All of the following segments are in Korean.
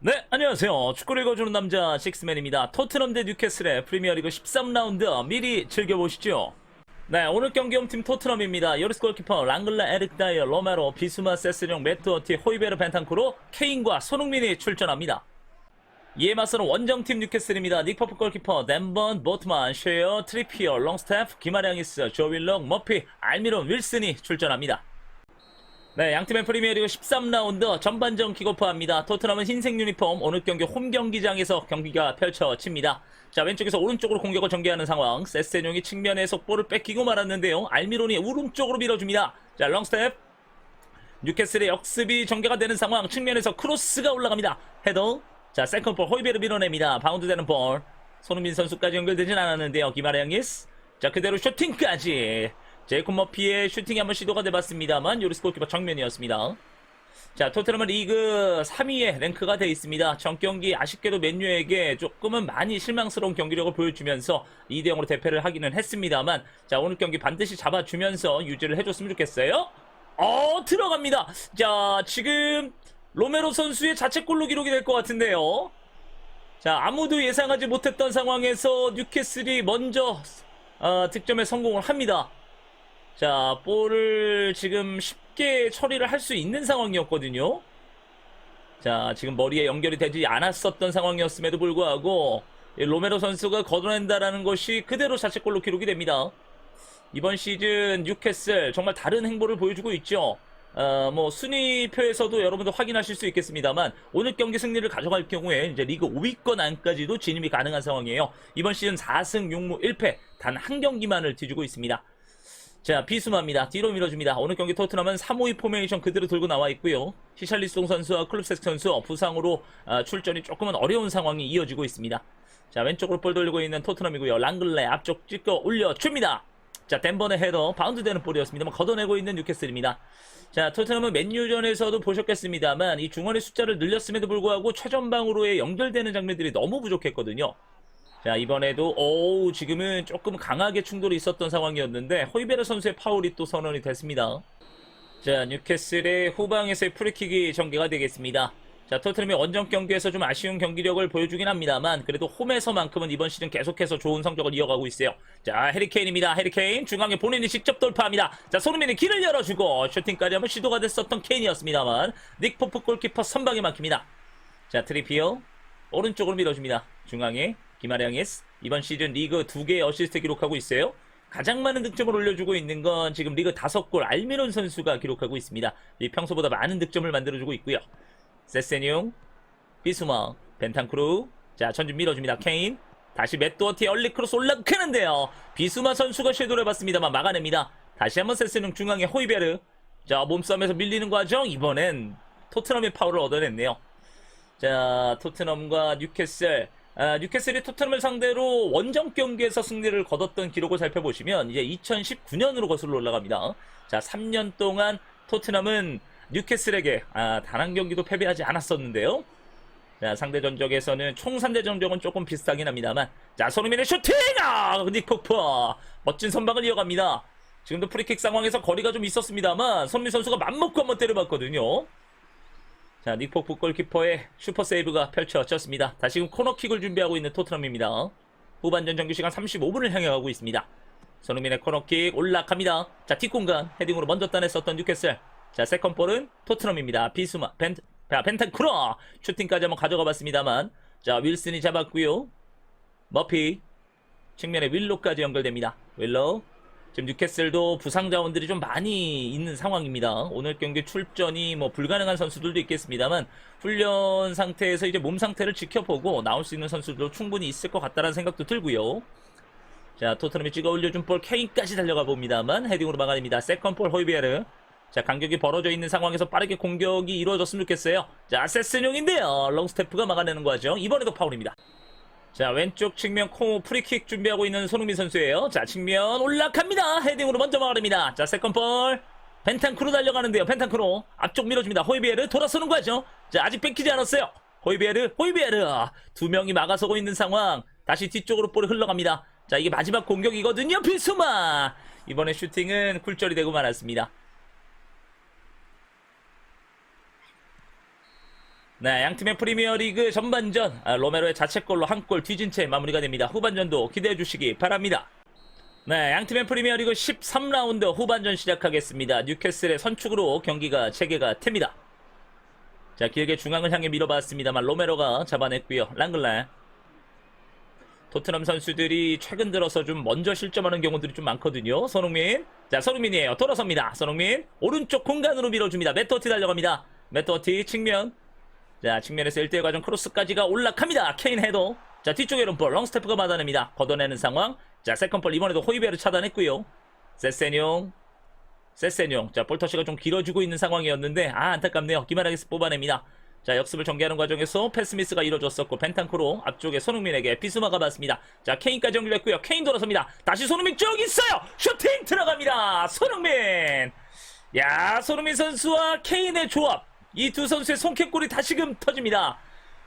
네, 안녕하세요. 축구를 읽어주는 남자 식스맨입니다. 토트넘 대 뉴캐슬의 프리미어리그 13라운드 미리 즐겨보시죠. 네, 오늘 경기 홈팀 토트넘입니다. 요리스 골키퍼 랑글라 에릭 다이어 로메로 비수마 세스뇽 매트어티 호이베르 벤탄쿠로 케인과 손흥민이 출전합니다. 이에 맞서는 원정팀 뉴캐슬입니다. 닉퍼프 골키퍼 댄번 보트만 쉐어 트리피어 롱스태프 기마량이스 조윌럭 머피 알미론 윌슨이 출전합니다. 네, 양팀의 프리미어리그 13라운드 전반전 킥오프합니다. 토트넘은 흰색 유니폼, 오늘 경기 홈 경기장에서 경기가 펼쳐집니다. 자, 왼쪽에서 오른쪽으로 공격을 전개하는 상황. 세세뇽이 측면에서 볼을 뺏기고 말았는데요. 알미론이 오른쪽으로 밀어줍니다. 자, 롱스텝. 뉴캐슬의 역습이 전개가 되는 상황. 측면에서 크로스가 올라갑니다. 헤더. 자, 세컨볼 호이베르 밀어냅니다. 바운드 되는 볼. 손흥민 선수까지 연결되진 않았는데요. 기마량이스. 자, 그대로 슈팅까지. 제이콥 머피의 슈팅이 한번 시도가 돼봤습니다만 요리스 골키퍼 정면이었습니다. 자, 토트넘은 리그 3위에 랭크가 돼 있습니다. 전 경기 아쉽게도 맨유에게 조금은 많이 실망스러운 경기력을 보여주면서 2대 0으로 대패를 하기는 했습니다만 자, 오늘 경기 반드시 잡아주면서 유지를 해줬으면 좋겠어요. 어, 들어갑니다. 자, 지금 로메로 선수의 자책골로 기록이 될 것 같은데요. 자, 아무도 예상하지 못했던 상황에서 뉴캐슬이 먼저 어, 득점에 성공을 합니다. 자, 볼을 지금 쉽게 처리를 할 수 있는 상황이었거든요. 자, 지금 머리에 연결이 되지 않았었던 상황이었음에도 불구하고 이 로메로 선수가 걷어낸다라는 것이 그대로 자책골로 기록이 됩니다. 이번 시즌 뉴캐슬 정말 다른 행보를 보여주고 있죠. 어, 뭐 순위표에서도 여러분들 확인하실 수 있겠습니다만 오늘 경기 승리를 가져갈 경우에 이제 리그 5위권 안까지도 진입이 가능한 상황이에요. 이번 시즌 4승 6무 1패 단 한 경기만을 뒤지고 있습니다. 자, 비수마입니다. 뒤로 밀어줍니다. 오늘 경기 토트넘은 3-5-2 포메이션 그대로 들고 나와 있고요. 히샬리송 선수와 클럽섹 선수 부상으로 아, 출전이 조금은 어려운 상황이 이어지고 있습니다. 자, 왼쪽으로 볼 돌리고 있는 토트넘이고요. 랑글레 앞쪽 찍어 올려줍니다. 자, 덴번의 헤더 바운드 되는 볼이었습니다만 걷어내고 있는 뉴캐슬입니다. 자, 토트넘은 맨유전에서도 보셨겠습니다만 이 중원의 숫자를 늘렸음에도 불구하고 최전방으로의 연결되는 장면들이 너무 부족했거든요. 자 이번에도 오 지금은 조금 강하게 충돌이 있었던 상황이었는데 호이베르 선수의 파울이 또 선언이 됐습니다. 자 뉴캐슬의 후방에서의 프리킥이 전개가 되겠습니다. 자 토트넘이 원정 경기에서 좀 아쉬운 경기력을 보여주긴 합니다만 그래도 홈에서만큼은 이번 시즌 계속해서 좋은 성적을 이어가고 있어요. 자 해리케인입니다. 해리케인 중앙에 본인이 직접 돌파합니다. 자 손흥민이 길을 열어주고 슈팅까지 한번 시도가 됐었던 케인이었습니다만 닉 포프 골키퍼 선방에 막힙니다. 자 트리피어 오른쪽으로 밀어줍니다. 중앙에 김아량이스 이번 시즌 리그 두 개의 어시스트 기록하고 있어요. 가장 많은 득점을 올려주고 있는 건 지금 리그 다섯 골 알미론 선수가 기록하고 있습니다. 이 평소보다 많은 득점을 만들어주고 있고요. 세세뇽, 비수마, 벤탄크루, 자 전진 밀어줍니다. 케인, 다시 맷도어티 얼리 크로스 올라가는데요. 비수마 선수가 섀도를 해봤습니다만 막아냅니다. 다시 한번 세세뇽 중앙에 호이베르, 자 몸싸움에서 밀리는 과정 이번엔 토트넘의 파울을 얻어냈네요. 자 토트넘과 뉴캐슬 아, 뉴캐슬이 토트넘을 상대로 원정 경기에서 승리를 거뒀던 기록을 살펴보시면 이제 2019년으로 거슬러 올라갑니다. 자, 3년 동안 토트넘은 뉴캐슬에게 아, 단 한 경기도 패배하지 않았었는데요. 자, 상대 전적에서는 총 상대 전적은 조금 비슷하긴 합니다만 자, 손흥민의 슈팅! 아, 닉포퍼 멋진 선방을 이어갑니다. 지금도 프리킥 상황에서 거리가 좀 있었습니다만 손흥민 선수가 맘먹고 한번 때려봤거든요. 자, 닉포프 골키퍼의 슈퍼 세이브가 펼쳐졌습니다. 다시금 코너킥을 준비하고 있는 토트넘입니다. 후반전 정규 시간 35분을 향해 가고 있습니다. 손흥민의 코너킥 올라갑니다. 자, 뒷공간 헤딩으로 먼저 따냈었던 뉴캐슬. 자, 세컨볼은 토트넘입니다. 비수마, 벤, 자, 벤탄크로 슈팅까지 한번 가져가 봤습니다만 자, 윌슨이 잡았고요. 머피 측면에 윌로까지 연결됩니다. 윌로 지금 뉴캐슬도 부상 자원들이 좀 많이 있는 상황입니다. 오늘 경기 출전이 뭐 불가능한 선수들도 있겠습니다만 훈련 상태에서 이제 몸 상태를 지켜보고 나올 수 있는 선수들도 충분히 있을 것 같다라는 생각도 들고요. 자 토트넘이 찍어 올려준 볼 케인까지 달려가 봅니다만 헤딩으로 막아냅니다. 세컨볼 호이비에르 자 간격이 벌어져 있는 상황에서 빠르게 공격이 이루어졌으면 좋겠어요. 자 세스뇽인데요. 롱스테프가 막아내는 거죠. 이번에도 파울입니다. 자 왼쪽 측면 코 프리킥 준비하고 있는 손흥민 선수예요. 자 측면 올라갑니다. 헤딩으로 먼저 막아냅니다. 자 세컨볼 펜탄크로 달려가는데요. 펜탄크로 앞쪽 밀어줍니다. 호이비에르 돌아서는 거죠. 자 아직 뺏기지 않았어요. 호이비에르 호이비에르 두 명이 막아서고 있는 상황. 다시 뒤쪽으로 볼이 흘러갑니다. 자 이게 마지막 공격이거든요. 필수마 이번에 슈팅은 굴절이 되고 말았습니다. 네, 양팀의 프리미어리그 전반전 아, 로메로의 자책골로 한 골 뒤진 채 마무리가 됩니다. 후반전도 기대해 주시기 바랍니다. 네, 양팀의 프리미어리그 13라운드 후반전 시작하겠습니다. 뉴캐슬의 선축으로 경기가 재개가 됩니다. 자, 길게 중앙을 향해 밀어봤습니다만 로메로가 잡아냈고요. 랑글라. 토트넘 선수들이 최근 들어서 좀 먼저 실점하는 경우들이 좀 많거든요. 손흥민. 자, 손흥민이에요. 돌아섭니다. 손흥민. 오른쪽 공간으로 밀어줍니다. 메토티 달려갑니다. 메토티 측면. 자, 측면에서 1대1 과정 크로스까지가 올라갑니다. 케인 헤더. 자, 뒤쪽에 롱볼, 롱스테프가 받아냅니다. 걷어내는 상황. 자, 세컨볼 이번에도 호이베르 차단했고요. 세세뇽. 세세뇽. 자, 볼터시가 좀 길어지고 있는 상황이었는데, 아, 안타깝네요. 기마라기스 뽑아냅니다. 자, 역습을 전개하는 과정에서 패스미스가 이루어졌었고, 펜탄코로 앞쪽에 손흥민에게 비스마가 받습니다. 자, 케인까지 연결했고요. 케인 돌아섭니다. 다시 손흥민 쭉 있어요! 슈팅 들어갑니다! 손흥민! 야, 손흥민 선수와 케인의 조합. 이 두 선수의 손킥골이 다시금 터집니다.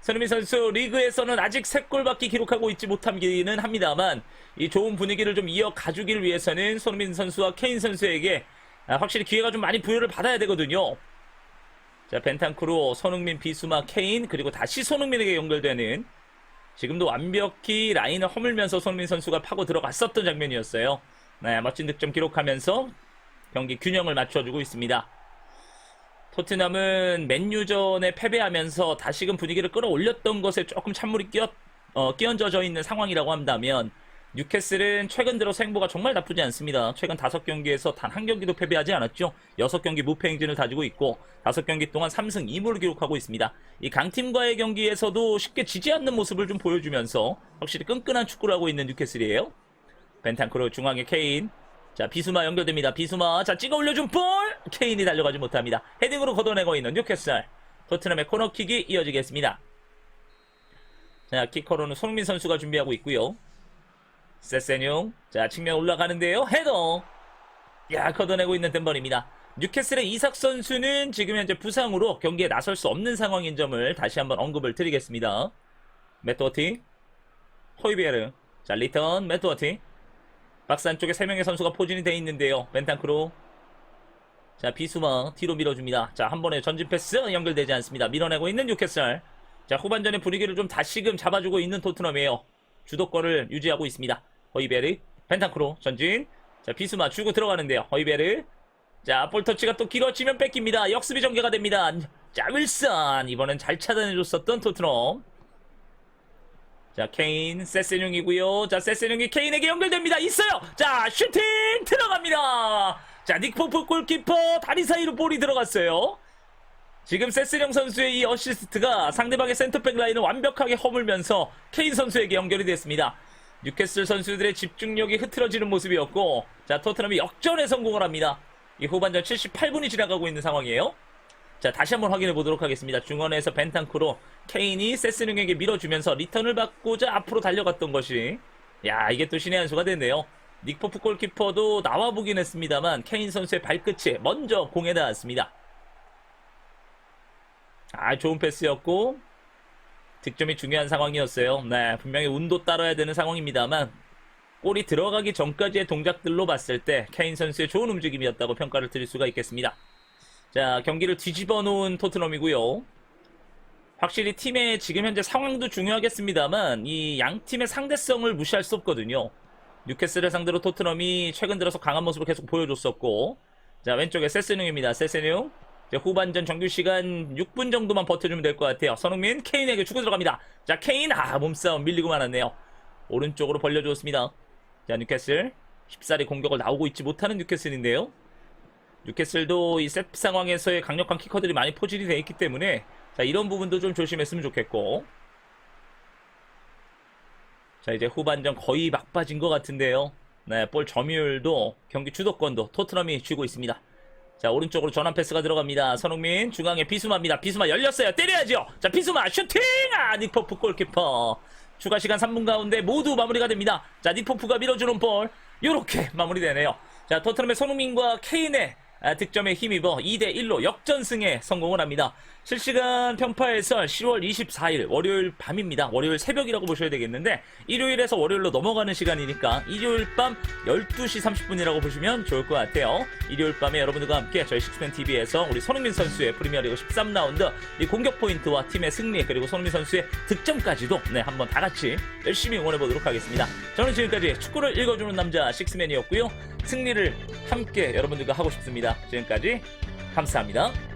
손흥민 선수 리그에서는 아직 3골밖에 기록하고 있지 못하기는 합니다만 이 좋은 분위기를 좀 이어가주기를 위해서는 손흥민 선수와 케인 선수에게 아, 확실히 기회가 좀 많이 부여를 받아야 되거든요. 자, 벤탄크로 손흥민, 비수마, 케인 그리고 다시 손흥민에게 연결되는 지금도 완벽히 라인을 허물면서 손흥민 선수가 파고 들어갔었던 장면이었어요. 네, 멋진 득점 기록하면서 경기 균형을 맞춰주고 있습니다. 토트넘은 맨유전에 패배하면서 다시금 분위기를 끌어올렸던 것에 조금 찬물이 끼어, 어, 끼얹어져 있는 상황이라고 한다면 뉴캐슬은 최근 들어 행보가 정말 나쁘지 않습니다. 최근 5경기에서 단 한 경기도 패배하지 않았죠. 6경기 무패 행진을 다지고 있고 5경기 동안 3승 2무를 기록하고 있습니다. 이 강팀과의 경기에서도 쉽게 지지 않는 모습을 좀 보여주면서 확실히 끈끈한 축구를 하고 있는 뉴캐슬이에요. 벤탄크로 중앙에 케인 자 비수마 연결됩니다. 비수마. 자 찍어 올려준 볼! 케인이 달려가지 못합니다. 헤딩으로 걷어내고 있는 뉴캐슬. 토트넘의 코너킥이 이어지겠습니다. 자 키커로는 손흥민 선수가 준비하고 있고요. 세세뇽 자 측면 올라가는데요. 헤더! 야 걷어내고 있는 덴번입니다. 뉴캐슬의 이삭 선수는 지금 현재 부상으로 경기에 나설 수 없는 상황인 점을 다시 한번 언급을 드리겠습니다. 메토티. 호이베르. 자 리턴 메토티 박스 안쪽에 3명의 선수가 포진이 되어 있는데요. 벤탄크로. 자, 비수마 뒤로 밀어줍니다. 자, 한 번에 전진 패스 연결되지 않습니다. 밀어내고 있는 뉴캐슬. 자, 후반전의 분위기를 좀 다시금 잡아주고 있는 토트넘이에요. 주도권을 유지하고 있습니다. 허이베르, 벤탄크로 전진. 자, 비수마 주고 들어가는데요. 허이베르. 자, 볼터치가 또 길어지면 뺏깁니다. 역습이 전개가 됩니다. 자, 윌슨. 이번엔 잘 차단해줬었던 토트넘. 자, 케인, 세세뇽이고요. 자, 세세뇽이 케인에게 연결됩니다. 있어요. 자, 슈팅 들어갑니다. 자, 닉포프 골키퍼 다리 사이로 볼이 들어갔어요. 지금 세세뇽 선수의 이 어시스트가 상대방의 센터백 라인을 완벽하게 허물면서 케인 선수에게 연결이 됐습니다. 뉴캐슬 선수들의 집중력이 흐트러지는 모습이었고, 자, 토트넘이 역전에 성공을 합니다. 이 후반전 78분이 지나가고 있는 상황이에요. 자, 다시 한번 확인해 보도록 하겠습니다. 중원에서 벤탄크로 케인이 세스능에게 밀어주면서 리턴을 받고자 앞으로 달려갔던 것이 야, 이게 또 신의 한 수가 됐네요. 닉포프 골키퍼도 나와보긴 했습니다만 케인 선수의 발끝이 먼저 공에 닿았습니다. 아, 좋은 패스였고 득점이 중요한 상황이었어요. 네, 분명히 운도 따라야 되는 상황입니다만 골이 들어가기 전까지의 동작들로 봤을 때 케인 선수의 좋은 움직임이었다고 평가를 드릴 수가 있겠습니다. 자, 경기를 뒤집어 놓은 토트넘이고요. 확실히 팀의 지금 현재 상황도 중요하겠습니다만 이 양 팀의 상대성을 무시할 수 없거든요. 뉴캐슬을 상대로 토트넘이 최근 들어서 강한 모습을 계속 보여줬었고 자 왼쪽에 세스뇽입니다. 세스뇽 이제 후반전 정규 시간 6분 정도만 버텨주면 될 것 같아요. 손흥민 케인에게 주고 들어갑니다. 자 케인 아 몸싸움 밀리고 말았네요. 오른쪽으로 벌려주었습니다. 자 뉴캐슬 쉽사리 공격을 나오고 있지 못하는 뉴캐슬인데요. 뉴캐슬도 이 세트 상황에서의 강력한 키커들이 많이 포진이 되어 있기 때문에 자 이런 부분도 좀 조심했으면 좋겠고. 자 이제 후반전 거의 막빠진 것 같은데요. 네, 볼 점유율도 경기 주도권도 토트넘이 쥐고 있습니다. 자 오른쪽으로 전환 패스가 들어갑니다. 손흥민 중앙에 비수마입니다. 비수마 열렸어요. 때려야죠. 자 비수마 슈팅! 아 닉포프 골키퍼. 추가 시간 3분 가운데 모두 마무리가 됩니다. 자 닉포프가 밀어주는 볼. 요렇게 마무리되네요. 자 토트넘의 손흥민과 케인의 아, 득점에 힘입어 2대1로 역전승에 성공을 합니다. 실시간 편파에서 10월 24일 월요일 밤입니다. 월요일 새벽이라고 보셔야 되겠는데 일요일에서 월요일로 넘어가는 시간이니까 일요일 밤 12시 30분이라고 보시면 좋을 것 같아요. 일요일 밤에 여러분들과 함께 저희 식스맨 TV에서 우리 손흥민 선수의 프리미어리그 13라운드 이 공격 포인트와 팀의 승리 그리고 손흥민 선수의 득점까지도 네 한번 다 같이 열심히 응원해 보도록 하겠습니다. 저는 지금까지 축구를 읽어주는 남자 식스맨이었고요. 승리를 함께 여러분들과 하고 싶습니다. 지금까지 감사합니다.